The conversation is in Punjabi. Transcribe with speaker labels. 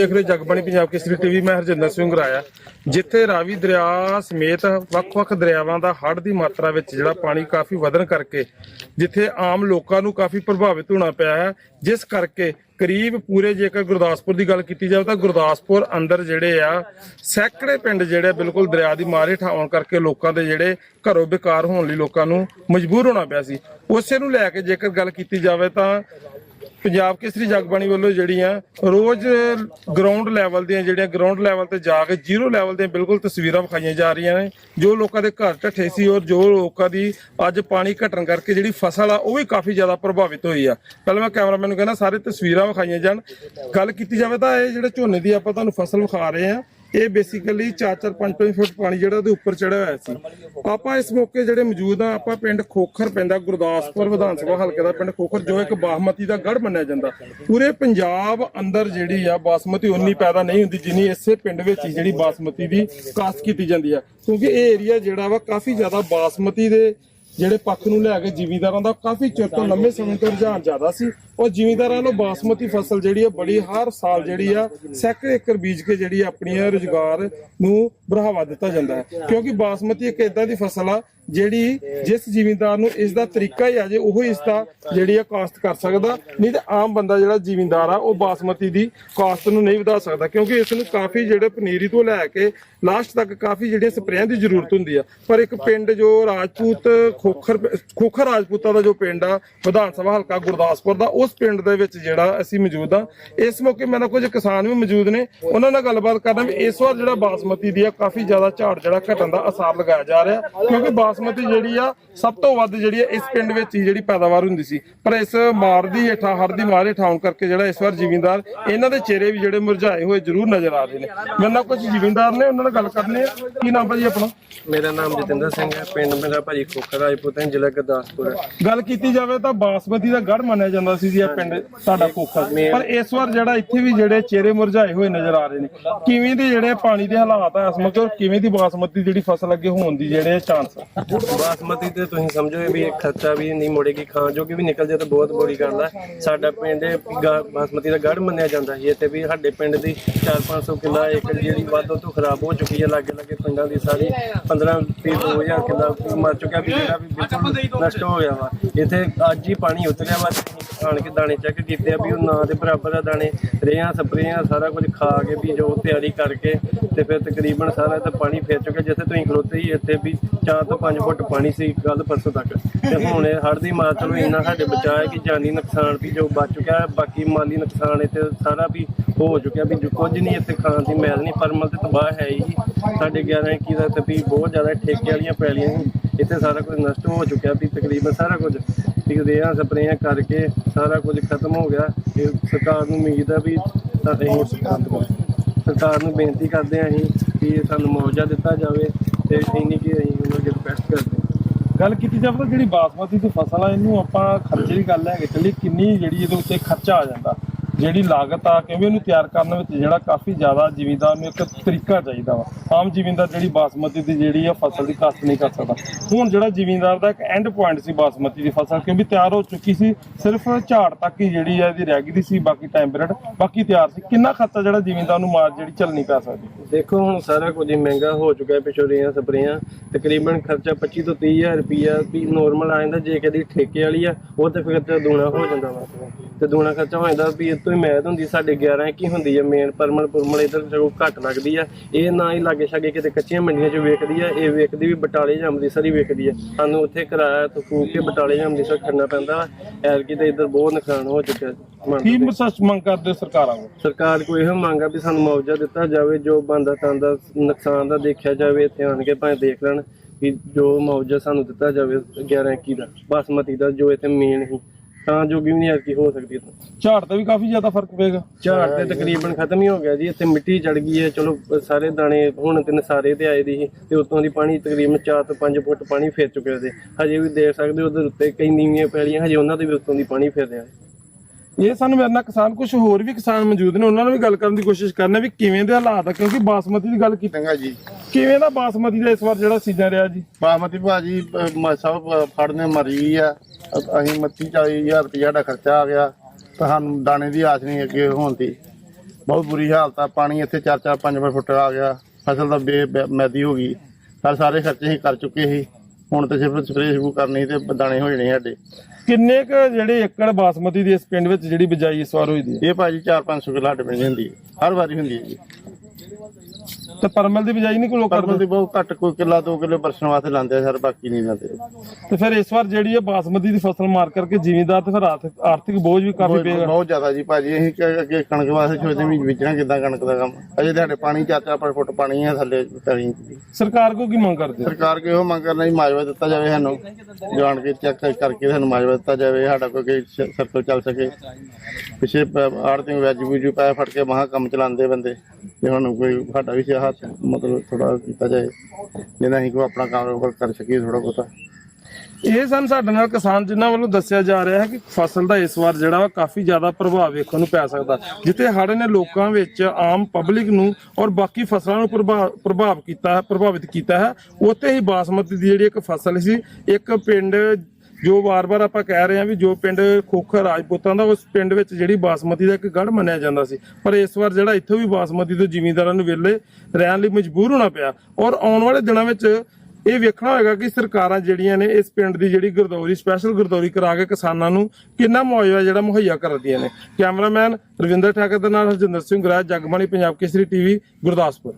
Speaker 1: ਦੇਖ ਰਹੇ ਜਗਬਾਣੀ ਪੰਜਾਬ ਕੇਸਰੀ ਟੀਵੀ, ਮੈਂ ਹਰਜਿੰਦਰ ਸਿੰਘ ਰਾਇਆ। ਜਿੱਥੇ ਰਾਵੀ ਦਰਿਆ ਸਮੇਤ ਵੱਖ-ਵੱਖ ਦਰਿਆਵਾਂ ਦਾ ਹੜ੍ਹ ਦੀ ਮਾਤਰਾ ਵਿੱਚ ਜਿਹੜਾ ਪਾਣੀ ਕਾਫੀ ਵਧਣ ਕਰਕੇ ਜਿੱਥੇ ਆਮ ਲੋਕਾਂ ਨੂੰ ਕਾਫੀ ਪ੍ਰਭਾਵਿਤ ਹੋਣਾ ਪਿਆ ਹੈ, ਜਿਸ ਕਰਕੇ ਕਰੀਬ ਪੂਰੇ ਜੇਕਰ ਗੁਰਦਾਸਪੁਰ ਦੀ ਗੱਲ ਕੀਤੀ ਜਾਵੇ ਤਾਂ ਗੁਰਦਾਸਪੁਰ ਅੰਦਰ ਜਿਹੜੇ ਆ, ਸੈਂਕੜੇ ਪਿੰਡ ਜਿਹੜੇ ਬਿਲਕੁਲ ਦਰਿਆ ਦੀ ਮਾਰ ਹੇਠ ਆਉਣ ਕਰਕੇ ਲੋਕਾਂ ਦੇ ਜਿਹੜੇ ਘਰੋਂ ਬੇਕਾਰ ਹੋਣ ਲਈ ਲੋਕਾਂ ਨੂੰ ਮਜਬੂਰ ਹੋਣਾ ਪਿਆ ਸੀ। ਉਸੇ ਨੂੰ ਲੈ ਕੇ ਜੇਕਰ ਗੱਲ ਕੀਤੀ ਜਾਵੇ ਤਾਂ ਪੰਜਾਬ ਕੇਸਰੀ ਜਗਬਾਣੀ ਵੱਲੋਂ ਜਿਹੜੀਆਂ ਰੋਜ਼ ਗਰਾਊਂਡ ਲੈਵਲ ਦੀਆਂ ਜਿਹੜੀਆਂ ਗਰਾਊਂਡ ਲੈਵਲ ਤੇ ਜਾ ਕੇ ਜ਼ੀਰੋ ਲੈਵਲ ਦੀਆਂ ਬਿਲਕੁਲ ਤਸਵੀਰਾਂ ਵਿਖਾਈਆਂ ਜਾ ਰਹੀਆਂ ਨੇ, ਜੋ ਲੋਕਾਂ ਦੇ ਘਰ ਢੱਠੇ ਸੀ ਔਰ ਜੋ ਲੋਕਾਂ ਦੀ ਅੱਜ ਪਾਣੀ ਘਟਣ ਕਰਕੇ ਜਿਹੜੀ ਫਸਲ ਆ, ਉਹ ਵੀ ਕਾਫੀ ਜ਼ਿਆਦਾ ਪ੍ਰਭਾਵਿਤ ਹੋਈ ਆ। ਪਹਿਲਾਂ ਮੈਂ ਕੈਮਰਾਮੈਨ ਨੂੰ ਕਹਿੰਦਾ, ਸਾਰੇ ਤਸਵੀਰਾਂ ਵਿਖਾਈਆਂ ਜਾਣ। ਗੱਲ ਕੀਤੀ ਜਾਵੇ ਤਾਂ ਇਹ ਜਿਹੜੇ ਝੋਨੇ ਦੀ ਆਪਾਂ ਤੁਹਾਨੂੰ ਫਸਲ ਵਿਖਾ ਰਹੇ ਆ ਇਹ ਬੇਸਿਕਲੀ 4-4 5-5 ਫੁੱਟ ਪਾਣੀ ਜਿਹੜਾ ਉਹਦੇ ਉੱਪਰ ਚੜਿਆ ਹੋਇਆ ਸੀ। ਆਪਾਂ ਇਸ ਮੌਕੇ ਜਿਹੜੇ ਮੌਜੂਦ ਆ ਆਪਾਂ ਪਿੰਡ ਖੋਖਰ ਪੈਂਦਾ, ਗੁਰਦਾਸਪੁਰ ਵਿਧਾਨ ਸਭਾ ਹਲਕੇ ਦਾ ਪਿੰਡ ਖੋਖਰ, ਜੋ ਇੱਕ ਬਾਸਮਤੀ ਦਾ ਗੜ ਮੰਨਿਆ ਜਾਂਦਾ। ਪੂਰੇ ਪੰਜਾਬ ਅੰਦਰ ਜਿਹੜੀ ਆ, ਬਾਸਮਤੀ ਉਨੀ ਪੈਦਾ ਨਹੀਂ ਹੁੰਦੀ, ਜਿੰਨੀ ਇਸੇ ਪਿੰਡ ਵਿੱਚ ਹੀ ਜਿਹੜੀ ਬਾਸਮਤੀ ਦੀ ਕਾਸ਼ਤ ਕੀਤੀ ਜਾਂਦੀ ਆ। ਕਿਉਂਕਿ ਇਹ ਏਰੀਆ ਜਿਹੜਾ ਵਾ, ਕਾਫੀ ਜ਼ਿਆਦਾ ਬਾਸਮਤੀ ਦੇ ਜਿਹੜੇ ਪੱਖ ਨੂੰ ਲੈ ਕੇ ਜ਼ਿਮੀਂਦਾਰਾਂ ਦਾ ਕਾਫੀ ਚਿਰ ਤੋਂ ਲੰਮੇ ਸਮੇਂ ਤੋਂ ਰੁਝਾਨ ਜ਼ਿਆਦਾ ਸੀ, ਉਹ ਜ਼ਿਮੀਂਦਾਰਾਂ ਨੂੰ ਬਾਸਮਤੀ ਫਸਲ ਜਿਹੜੀ ਆ ਬੜੀ ਹਰ ਸਾਲ ਜਿਹੜੀ ਆ ਸੈਕੜੇ ਏਕੜ ਬੀਜ ਕੇ ਜਿਹੜੀ ਆਪਣੀਆਂ ਰੁਜ਼ਗਾਰ ਨੂੰ ਬੜਾਵਾ ਦਿੱਤਾ ਜਾਂਦਾ ਹੈ। ਕਿਉਂਕਿ ਬਾਸਮਤੀ ਇੱਕ ਇਦਾਂ ਦੀ ਫਸਲ ਆ ਜਿਹੜੀ ਜਿਸ ਜ਼ਿਮੀਂਦਾਰ ਨੂੰ ਇਸ ਦਾ ਤਰੀਕਾ ਹੀ ਆ ਜੇ ਉਹ ਇਸ ਦਾ ਜਿਹੜੀ ਆ ਕਾਸ਼ਤ ਕਰ ਸਕਦਾ, ਨਹੀਂ ਤੇ ਆਮ ਬੰਦਾ ਜਿਹੜਾ ਜ਼ਿਮੀਂਦਾਰ ਆ, ਉਹ ਬਾਸਮਤੀ ਦੀ ਕਾਸ਼ਤ ਨੂੰ ਨਹੀਂ ਵਧਾ ਸਕਦਾ, ਕਿਉਂਕਿ ਇਸ ਨੂੰ ਕਾਫੀ ਜਿਹੜੇ ਪਨੀਰੀ ਤੋਂ ਲੈ ਕੇ ਲਾਸਟ ਤੱਕ ਕਾਫੀ ਜਿਹੜੀਆਂ ਸਪਰੇਆਂ ਦੀ ਜ਼ਰੂਰਤ ਹੁੰਦੀ ਆ। ਪਰ ਇੱਕ ਪਿੰਡ ਜੋ ਰਾਜਪੂਤ ਖੋਖਰ ਖੋਖਰ ਰਾਜਪੂਤਾਂ ਦਾ ਜੋ ਪਿੰਡ ਆ, ਵਿਧਾਨ ਸਭਾ ਹਲਕਾ ਗੁਰਦਾਸਪੁਰ ਦਾ, ਉਸ ਪਿੰਡ ਦੇ ਵਿੱਚ ਜਿਹੜਾ ਅਸੀਂ ਮੌਜੂਦ ਆ। ਇਸ ਮੌਕੇ ਮੇਰੇ ਨਾਲ ਕੁਝ ਕਿਸਾਨ ਵੀ ਮੌਜੂਦ ਨੇ, ਉਹਨਾਂ ਨਾਲ ਗੱਲਬਾਤ ਕਰਨਾ ਵੀ ਇਸ ਵਾਰ ਜਿਹੜਾ ਬਾਸਮਤੀ ਦੀ ਆ, ਕਾਫੀ ਜ਼ਿਆਦਾ ਝਾੜ ਜਿਹੜਾ ਘਟਣ ਦਾ ਅਸਾਰ ਲਗਾਇਆ ਜਾ ਰਿਹਾ, ਕਿਉਂਕਿ ਬਾਸਮਤੀ ਜਿਹੜੀ ਆ ਸਭ ਤੋਂ ਵੱਧ ਜਿਹੜੀ ਆ ਇਸ ਪਿੰਡ ਵਿੱਚ ਹੀ ਜਿਹੜੀ ਪੈਦਾਵਾਰ ਹੁੰਦੀ ਸੀ। ਪਰ ਇਸ ਮਾਰ ਦੀ ਹੇਠਾਂ ਹੜ ਦੀ ਮਾਰ ਹੇਠਾਂ ਕਰਕੇ ਜਿਹੜਾ ਇਸ ਵਾਰ ਜ਼ਿਮੀਂਦਾਰ ਇਹਨਾਂ ਦੇ ਚਿਹਰੇ ਵੀ ਜਿਹੜੇ ਮੁਰਝਾਏ ਹੋਏ ਜ਼ਰੂਰ ਨਜ਼ਰ ਆ ਰਹੇ ਨੇ। ਮੇਰੇ ਨਾਲ ਕੁਝ ਜ਼ਿਮੀਂਦਾਰ ਨੇ ਉਹਨਾਂ ਨਾਲ ਗੱਲ ਕਰਨੀ ਆ। ਕੀ ਨਾਮ ਭਾਜੀ ਆਪਣਾ?
Speaker 2: ਮੇਰਾ ਨਾਮ ਜਤਿੰਦਰ ਸਿੰਘ ਹੈ ਪਿੰਡ ਮੇਰਾ ਭਾਜੀ ਖੋਖਰ ਰਾਜਪੂਤ ਹੈ ਜ਼ਿਲ੍ਹਾ ਗੁਰਦਾਸਪੁਰ
Speaker 1: ਗੱਲ ਕੀਤੀ ਜਾਵੇ ਤਾਂ ਬਾਸਮਤੀ ਦਾ ਗੜ ਮੰਨਿਆ ਜਾਂਦਾ ਸੀ ਜੀ ਇਹ ਪਿੰਡ ਸਾਡਾ ਕੋਖਾ ਪਰ ਇਸ ਵਾਰ ਜਿਹੜਾ ਇੱਥੇ ਵੀ ਜਿਹੜੇ ਚਿਹਰੇ ਮੁਰਝਾਏ ਹੋਏ ਨਜ਼ਰ ਆ ਰਹੇ ਨੇ ਕਿਵੇਂ ਦੇ ਜਿਹੜੇ ਪਾਣੀ ਦੇ ਹਾਲਾਤ ਆ ਇਸ ਮੌਕੇ ਕਿਵੇਂ ਦੀ ਬਾਸਮਤੀ ਜਿਹੜੀ ਫਸਲ ਅੱਗੇ ਹੋਣ ਦੀ ਜਿਹੜੇ ਚਾਂਸ ਆ?
Speaker 2: ਬਾਸਮਤੀ ਤੇ ਤੁਸੀਂ ਸਮਝੋ ਵੀ ਇਹ ਖਰਚਾ ਵੀ ਨਹੀਂ ਮੁੜੇਗੀ ਖਾਣ ਜੋ ਕਿ ਵੀ ਨਿਕਲ ਜਾਏ ਤਾਂ ਬਹੁਤ ਬੜੀ ਗੱਲ ਹੈ ਸਾਡਾ ਪਿੰਡ ਇਹ ਗਾ- ਬਾਸਮਤੀ ਦਾ ਗੜ ਮੰਨਿਆ ਜਾਂਦਾ ਸੀ। ਇੱਥੇ ਵੀ ਸਾਡੇ ਪਿੰਡ ਦੀ 4-500 ਕਿੱਲਾ ਏਕੜ ਜਿਹੜੀ ਵੱਧ ਤੋਂ ਖਰਾਬ ਹੋ ਚੁੱਕੀ ਹੈ ਲਾਗੇ ਲਾਗੇ ਪਿੰਡਾਂ ਦੀ ਸਾਰੀ 15 ਵੀ 2000 ਕਿੱਲਾ ਮਰ ਚੁੱਕਿਆ ਵੀ ਜਿਹੜਾ ਵੀ ਬਿਲਕੁਲ ਨਸ਼ਟ ਹੋ ਗਿਆ ਵਾ। ਇੱਥੇ ਅੱਜ ਹੀ ਪਾਣੀ ਉਤਰਿਆ ਵਾ ਤੇ ਆਣ ਕੇ ਦਾਣੇ ਚੈੱਕ ਕੀਤੇ ਆ ਵੀ ਉਹ ਨਾ ਦੇ ਬਰਾਬਰ ਆ ਦਾਣੇ। ਰੇਹਾਂ, ਸਪਰੇਆਂ, ਸਾਰਾ ਕੁਝ ਖਾ ਕੇ ਵੀ ਜੋ ਤਿਆਰੀ ਕਰਕੇ ਤੇ ਫਿਰ ਤਕਰੀਬਨ ਸਾਰਾ ਤੇ ਪਾਣੀ ਫੇਰ ਚੁੱਕਿਆ, ਜਿੱਥੇ ਤੁਸੀਂ ਖਲੋਤੇ ਸੀ, ਇੱਥੇ ਵੀ 4 ਤੋਂ 5 ਫੁੱਟ ਪਾਣੀ ਸੀ ਕੱਲ ਪਰਸੋਂ ਤੱਕ। ਤੇ ਹੁਣ ਇਹ ਹੜ੍ਹ ਦੀ ਮਾਰ ਚਲੋ ਇੰਨਾ ਸਾਡੇ ਬਚਾਅ ਕਿ ਜਾਨੀ ਨੁਕਸਾਨ ਵੀ ਜੋ ਬਚ ਚੁੱਕਿਆ ਬਾਕੀ ਮਾਲੀ ਨੁਕਸਾਨ ਇੱਥੇ ਸਾਰਾ ਵੀ ਹੋ ਚੁੱਕਿਆ ਵੀ ਜੋ ਕੁਝ ਨਹੀਂ ਇੱਥੇ ਖਾਣ ਦੀ ਮੈਲ ਨਹੀਂ ਪਰਮਲ ਤੇ ਤਬਾਹ ਹੈ ਹੀ। ਸਾਡੇ 11 ਕੀ ਦਾ ਤੇ ਵੀ ਬਹੁਤ ਜ਼ਿਆਦਾ ਠੇਕੇ ਵਾਲੀਆਂ ਪੈਲੀਆਂ ਸੀ। ਇੱਥੇ ਸਾਰਾ ਕੁਝ ਨਸ਼ਟ ਹੋ ਚੁੱਕਿਆ ਵੀ ਤਕਰੀਬਨ ਸਾਰਾ ਕੁਝ। ਠੀਕ ਰੇਹਾਂ ਸਪਰੇਆਂ ਕਰਕੇ ਸਾਰਾ ਕੁਝ ਖਤਮ ਹੋ ਗਿਆ। ਇਹ ਸਰਕਾਰ ਨੂੰ ਉਮੀਦ ਆ ਵੀ ਤਾਂ ਅਸੀਂ ਸਰਕਾਰ ਨੂੰ ਬੇਨਤੀ ਕਰਦੇ ਹਾਂ ਅਸੀਂ ਕਿ ਸਾਨੂੰ ਮੁਆਵਜ਼ਾ ਦਿੱਤਾ ਜਾਵੇ ਤੇ ਇੰਨੀ ਕਿ ਅਸੀਂ ਉਹਨਾਂ ਅੱਗੇ ਰਿਕਵੈਸਟ ਕਰਦੇ ਹਾਂ।
Speaker 1: ਗੱਲ ਕੀਤੀ ਜਾਵੇ ਤਾਂ ਜਿਹੜੀ ਬਾਸਮਤੀ ਦੀ ਫਸਲ ਆ, ਇਹਨੂੰ ਆਪਾਂ ਖਰਚੇ ਦੀ ਗੱਲ ਹੈ ਕਿ ਚੱਲੀ ਕਿੰਨੀ ਜਿਹੜੀ ਇਹਦੇ ਉੱਤੇ ਖਰਚਾ ਆ ਜਾਂਦਾ। ਜਿਹੜੀ ਲਾਗਤ ਆ ਕਿਉਂਕਿ ਉਹਨੂੰ ਤਿਆਰ ਕਰਨ ਵਿੱਚ ਜਿਹੜਾ ਕਾਫੀ ਜ਼ਿਆਦਾ ਜ਼ਿਮੀਂਦਾਰ ਨੂੰ ਇੱਕ ਤਰੀਕਾ ਚਾਹੀਦਾ ਵਾ। ਆਮ ਜ਼ਿਮੀਂਦਾਰ ਜਿਹੜੀ ਬਾਸਮਤੀ ਦੀ ਜਿਹੜੀ ਆ ਫਸਲ ਦੀ ਕਾਸ਼ਤ ਨਹੀਂ ਕਰ ਸਕਦਾ। ਹੁਣ ਜਿਹੜਾ ਜ਼ਿਮੀਂਦਾਰ ਦਾ ਇੱਕ ਐਂਡ ਪੁਆਇੰਟ ਸੀ ਬਾਸਮਤੀ ਦੀ ਫਸਲ, ਕਿਉਂਕਿ ਤਿਆਰ ਹੋ ਚੁੱਕੀ ਸੀ, ਸਿਰਫ ਝਾੜ ਤੱਕ ਹੀ ਜਿਹੜੀ ਆ ਇਹਦੀ ਰਹਿ ਗਈ ਸੀ, ਬਾਕੀ ਟਾਈਮ ਪੀਰੀਅਡ ਬਾਕੀ ਤਿਆਰ ਸੀ। ਕਿੰਨਾ ਖਰਚਾ ਜਿਹੜਾ ਜ਼ਿਮੀਂਦਾਰ ਨੂੰ ਮਾਰ ਜਿਹੜੀ ਚੱਲਣੀ ਪੈ ਸਕਦੀ?
Speaker 2: ਦੇਖੋ, ਹੁਣ ਸਾਰਾ ਕੁਝ ਹੀ ਮਹਿੰਗਾ ਹੋ ਚੁੱਕਾ ਹੈ ਪਿਛੋਂ ਰੇਹਾਂ ਸਪਰੇਆਂ। ਤਕਰੀਬਨ ਖਰਚਾ 25 ਤੋਂ 30000 ਰੁਪਈਆ ਵੀ ਨੋਰਮਲ ਆ ਜਾਂਦਾ। ਜੇ ਕਦੀ ਠੇਕੇ ਵਾਲੀ ਆ, ਉਹ ਤੇ ਫਿਰ ਤੇ ਦੂਣਾ ਹੋ ਜਾਂਦਾ ਵਾ। ਤੇ ਦੂਣਾ ਖਰਚਾ ਹੋ ਜਾਂਦਾ ਵੀ ਇਹ ਤੋਂ ਹੀ ਮੈਦ ਹੁੰਦੀ ਸਾਡੇ 11 ਕੀ ਹੁੰਦੀ ਆ ਮੇਨ ਪਰਮਲ ਪੁਰਮਲ ਇਧਰ ਸਗੋਂ ਘੱਟ ਲੱਗਦੀ ਆ। ਇਹ ਨਾ ਹੀ ਲਾਗੇ ਛਾਗੇ ਕਿਤੇ ਕੱਚੀਆਂ ਮੰਡੀਆਂ 'ਚ ਵੇਖਦੀ ਆ ਇਹ ਵੇਖਦੀ ਵੀ ਬਟਾਲੇ ਜਾਂ ਅੰਮ੍ਰਿਤਸਰ ਹੀ ਵੇਖਦੀ ਆ। ਸਾਨੂੰ ਉੱਥੇ ਕਿਰਾਇਆ ਤੋਂ ਫੂਕ ਕੇ ਬਟਾਲੇ ਜਾਂ ਅੰਮ੍ਰਿਤਸਰ ਖੜਨਾ ਪੈਂਦਾ ਐਰਕੀ ਤੇ ਇਧਰ ਬਹੁਤ ਨੁਕਸਾਨ ਹੋ ਚੁੱਕਿਆ
Speaker 1: ਕੀ
Speaker 2: ਲਓ।
Speaker 1: ਮਸਾ- ਮੰਗ ਕਰਦੇ ਸਰਕਾਰਾਂ ਨੂੰ
Speaker 2: ਸਰਕਾਰ ਕੋਈ ਇਹੋ ਮੰਗ ਆ ਵੀ ਸਾਨੂੰ ਮੁਆਵਜ਼ਾ ਦਿੱਤਾ ਜਾਵੇ ਜੋ ਬੰਦਾ ਦਾ ਨੁਕਸਾਨ ਦਾ ਦੇਖਿਆ ਜਾਵੇ ਇੱਥੇ ਆਣ ਕੇ ਭਾਵੇਂ ਦੇਖ ਲੈਣ ਵੀ ਜੋ ਮੁਆਵਜ਼ਾ ਸਾਨੂੰ ਦਿੱਤਾ ਜਾਵੇ 11 21 ਦਾ ਬਾਸਮਤੀ ਦਾ ਜੋ ਇੱਥੇ ਮੇਨ ਹੀ। ਤਾਂ ਜੋ ਵੀ ਨਹੀਂ ਅਰਕੀ ਹੋ ਸਕਦੀ ਇੱਥੇ।
Speaker 1: ਝਾੜ ਤੇ ਵੀ ਕਾਫੀ ਜ਼ਿਆਦਾ ਫ਼ਰਕ ਪਏਗਾ।
Speaker 2: ਝਾੜ ਤੇ ਤਕਰੀਬਨ ਖਤਮ ਹੀ ਹੋ ਗਿਆ ਜੀ। ਇੱਥੇ ਮਿੱਟੀ ਚੜ ਗਈ ਹੈ। ਚਲੋ ਸਾਰੇ ਦਾਣੇ ਹੁਣ ਤੇ ਨਸਾਰੇ ਤੇ ਆਏ ਦੀ ਸੀ ਤੇ ਉਤੋਂ ਦੀ ਪਾਣੀ ਤਕਰੀਬਨ 4 ਤੋਂ 5 ਫੁੱਟ ਪਾਣੀ ਫੇਰ ਚੁੱਕਿਆ ਦੇ ਹਜੇ ਵੀ ਦੇਖ ਸਕਦੇ ਹੋ ਉਧਰ ਉੱਤੇ ਕਈ ਨੀਵੀਆਂ ਪੈਲੀਆਂ ਹਜੇ ਉਹਨਾਂ ਦੇ ਵੀ ਉਤੋਂ ਦੀ ਪਾਣੀ ਫੇਰ ਰਿਹਾ
Speaker 1: ਇਹ ਸਾਨੂੰ ਮੇਰੇ ਨਾਲ ਕਿਸਾਨ ਕੁਝ ਹੋਰ ਵੀ ਕਿਸਾਨ ਮੌਜੂਦ ਨੇ ਉਹਨਾਂ ਨਾਲ ਵੀ ਗੱਲ ਕਰਨ ਦੀ ਕੋਸ਼ਿਸ਼ ਕਰਨਾ ਵੀ ਕਿਵੇਂ ਦੇ ਹਾਲਾਤ ਆ ਕਿਉਂਕਿ ਬਾਸਮਤੀ ਦੀ ਗੱਲ ਕੀਤੀ।
Speaker 3: ਚੰਗਾ ਜੀ।
Speaker 1: ਕਿਵੇਂ ਦਾ ਬਾਸਮਤੀ ਦਾ ਇਸ ਵਾਰ ਜਿਹੜਾ ਸੀਜ਼ਨ ਰਿਹਾ ਜੀ?
Speaker 3: ਬਾਸਮਤੀ ਭਾਜੀ ਅਹ, ਸਭ ਫੜਨੇ ਮਰੀ ਆ। ਅ- ਅਸੀਂ 32 40000 ਰੁਪਇਆ ਦਾ ਖਰਚਾ ਆ ਗਿਆ। ਤੁਹਾਨੂੰ ਦਾਣੇ ਦੀ ਆਸ ਨਹੀਂ ਅੱਗੇ ਹੋਣ ਦੀ। ਬਹੁਤ ਬੁਰੀ ਹਾਲਤ ਆ। ਪਾਣੀ ਇੱਥੇ 4-4 5 ਫੁੱਟ ਆ ਗਿਆ। ਫਸਲ ਦਾ ਬੇ ਬੇ- ਮੈਦੀ ਹੋ ਗਈ। ਪਰ ਸਾਰੇ ਖਰਚੇ ਹੀ ਕਰ ਚੁੱਕੇ ਸੀ। ਹੁਣ ਤੇ ਸਿਰਫ ਸਪਰੇਅ ਸ਼ੁਰੂ ਕਰਨੀ ਤੇ ਦਾਣੇ ਹੋ ਜਾਣੇ ਸਾਡੇ।
Speaker 1: ਕਿੰਨੇ ਕ ਜਿਹੜੇ ਏਕੜ ਬਾਸਮਤੀ ਦੀ ਇਸ ਪਿੰਡ ਵਿੱਚ ਜਿਹੜੀ ਬਿਜਾਈ ਇਸ ਵਾਰ ਹੋਈ ਦੀ ਹੈ?
Speaker 3: ਇਹ ਭਾਜੀ 4-500 ਕਿੱਲਾ ਸਾਡੇ ਪਿੰਡ 'ਚ ਹੁੰਦੀ ਹੈ। ਹਰ ਵਾਰੀ ਹੁੰਦੀ ਹੈ ਜੀ।
Speaker 1: ਤੇ ਪਰਮਲ ਦੀ ਬਿਜਾਈ ਨਹੀਂ ਕੋਈ ਲੋਕ
Speaker 3: ਪਰਮਲ
Speaker 1: ਕਰਦੇ
Speaker 3: ਦੀ ਬਹੁਤ ਘੱਟ ਕੋਈ ਕਿੱਲਾ 2 ਕਿੱਲੇ ਬਰਸਣ ਵਾਸਤੇ ਲਾਉਂਦੇ ਆ ਸਰ ਬਾਕੀ ਨਹੀਂ ਲਾਉਂਦੇ।
Speaker 1: ਤੇ ਫਿਰ ਇਸ ਵਾਰ ਜਿਹੜੀ ਹੈ ਬਾਸਮਤੀ ਦੀ ਫਸਲ ਮਾਰ ਕਰਕੇ ਜ਼ਿਮੀਂਦਾਰ ਤੇ ਫਿਰ ਆਰਥਿਕ ਆਰਥਿਕ ਬੋਝ ਵੀ ਕਾਫੀ
Speaker 3: ਬਹੁਤ
Speaker 1: ਪਏਗਾ
Speaker 3: ਬਹੁਤ ਜ਼ਿਆਦਾ ਜੀ ਭਾਜੀ ਅਸੀਂ ਕਿ- ਅੱਗੇ ਕਣਕ ਵਾਸਤੇ ਸੋਚਦੇ ਵੀ ਵੇਚਣਾ ਕਿੱਦਾਂ ਕਣਕ ਦਾ ਕੰਮ। ਅਜੇ ਤੁਹਾਡੇ ਪਾਣੀ 4-4 ਫੁੱਟ ਪਾਣੀ ਹੈ ਥੱਲੇ ਪੈਣੀ
Speaker 1: ਸਰਕਾਰ ਕੋ ਕੀ ਮੰਗ ਕਰਦੇ?
Speaker 3: ਸਰਕਾਰ ਕੋ ਇਹੋ ਮੰਗ ਕਰਨਾ ਜੀ ਮਾਜਵਾ ਦਿੱਤਾ ਜਾਵੇ ਸਾਨੂੰ। ਜਾਣ ਕੇ ਚੈੱਕ ਕਰਕੇ ਸਾਨੂੰ ਮਾਜਵਾ ਦਿੱਤਾ ਜਾਵੇ ਸਾਡਾ ਕੋਈ ਕੋਈ ਸ- ਸਰਕਲ ਚੱਲ ਸਕੇ। ਪਿਛੇ ਆੜਤੀ ਵੈਜ ਬੂਜੂ ਪੈ ਫੜ ਕੇ ਮਹਾ ਕੰਮ ਚਲਾਉਂਦੇ ਬੰਦੇ। ਜੇ ਸਾਨੂੰ ਕੋਈ ਸਾਡਾ ਵੀ ਹੱਥ ਮਤਲਬ ਥੋੜਾ ਕੀਤਾ ਜਾਏ ਜਿਹਨਾਂ ਅਸੀਂ ਕੋਈ ਆਪਣਾ ਕਾਰੋਬਾਰ ਕਰ ਸਕੀਏ ਥੋੜਾ ਬਹੁਤਾ।
Speaker 1: ਇਹ ਸਨ ਸਾਡੇ ਨਾਲ ਕਿਸਾਨ ਜਿਨ੍ਹਾਂ ਵੱਲੋਂ ਦੱਸਿਆ ਜਾ ਰਿਹਾ ਹੈ ਕਿ ਫਸਲ ਦਾ ਇਸ ਵਾਰ ਜਿਹੜਾ ਵਾ ਕਾਫੀ ਜ਼ਿਆਦਾ ਪ੍ਰਭਾਵ ਵੇਖਣ ਨੂੰ ਪੈ ਸਕਦਾ। ਜਿੱਥੇ ਹੜ੍ਹ ਨੇ ਲੋਕਾਂ ਵਿੱਚ ਆਮ ਪਬਲਿਕ ਨੂੰ ਔਰ ਬਾਕੀ ਫਸਲਾਂ ਨੂੰ ਪ੍ਰਭਾਵ ਪ੍ਰਭਾਵ ਕੀਤਾ ਹੈ ਪ੍ਰਭਾਵਿਤ ਕੀਤਾ ਹੈ, ਉੱਥੇ ਹੀ ਬਾਸਮਤੀ ਦੀ ਜਿਹੜੀ ਇੱਕ ਫਸਲ ਸੀ, ਇੱਕ ਪਿੰਡ ਜੋ ਵਾਰ-ਵਾਰ ਆਪਾਂ ਕਹਿ ਰਹੇ ਹਾਂ ਵੀ ਜੋ ਪਿੰਡ ਖੋਖਰ ਰਾਜਪੂਤਾਂ ਦਾ, ਉਸ ਪਿੰਡ ਵਿੱਚ ਜਿਹੜੀ ਬਾਸਮਤੀ ਦਾ ਇੱਕ ਗੜ ਮੰਨਿਆ ਜਾਂਦਾ ਸੀ। ਪਰ ਇਸ ਵਾਰ ਜਿਹੜਾ ਇੱਥੇ ਵੀ ਬਾਸਮਤੀ ਤੋਂ ਜ਼ਿਮੀਂਦਾਰਾਂ ਨੂੰ ਵਿਹਲੇ ਰਹਿਣ ਲਈ ਮਜਬੂਰ ਹੋਣਾ ਪਿਆ ਔਰ ਆਉਣ ਵਾਲੇ ਦਿਨਾਂ ਵਿੱਚ ਇਹ ਵੇਖਣਾ ਹੋਏਗਾ ਕਿ ਸਰਕਾਰਾਂ ਜਿਹੜੀਆਂ ਨੇ ਇਸ ਪਿੰਡ ਦੀ ਜਿਹੜੀ ਗਰਦੌਰੀ ਸਪੈਸ਼ਲ ਗਰਦੌਰੀ ਕਰਾ ਕੇ ਕਿਸਾਨਾਂ ਨੂੰ ਕਿੰਨਾ ਮੁਆਵਜ਼ਾ ਜਿਹੜਾ ਮੁਹੱਈਆ ਕਰਦੀਆਂ ਨੇ। ਕੈਮਰਾਮੈਨ ਰਵਿੰਦਰ ਠਾਕਰ ਦੇ ਨਾਲ ਹਰਜਿੰਦਰ ਸਿੰਘ ਗਰਾਜ ਜਗਬਾਣੀ ਪੰਜਾਬ ਕੇਸਰੀ ਟੀਵੀ, ਗੁਰਦਾਸਪੁਰ।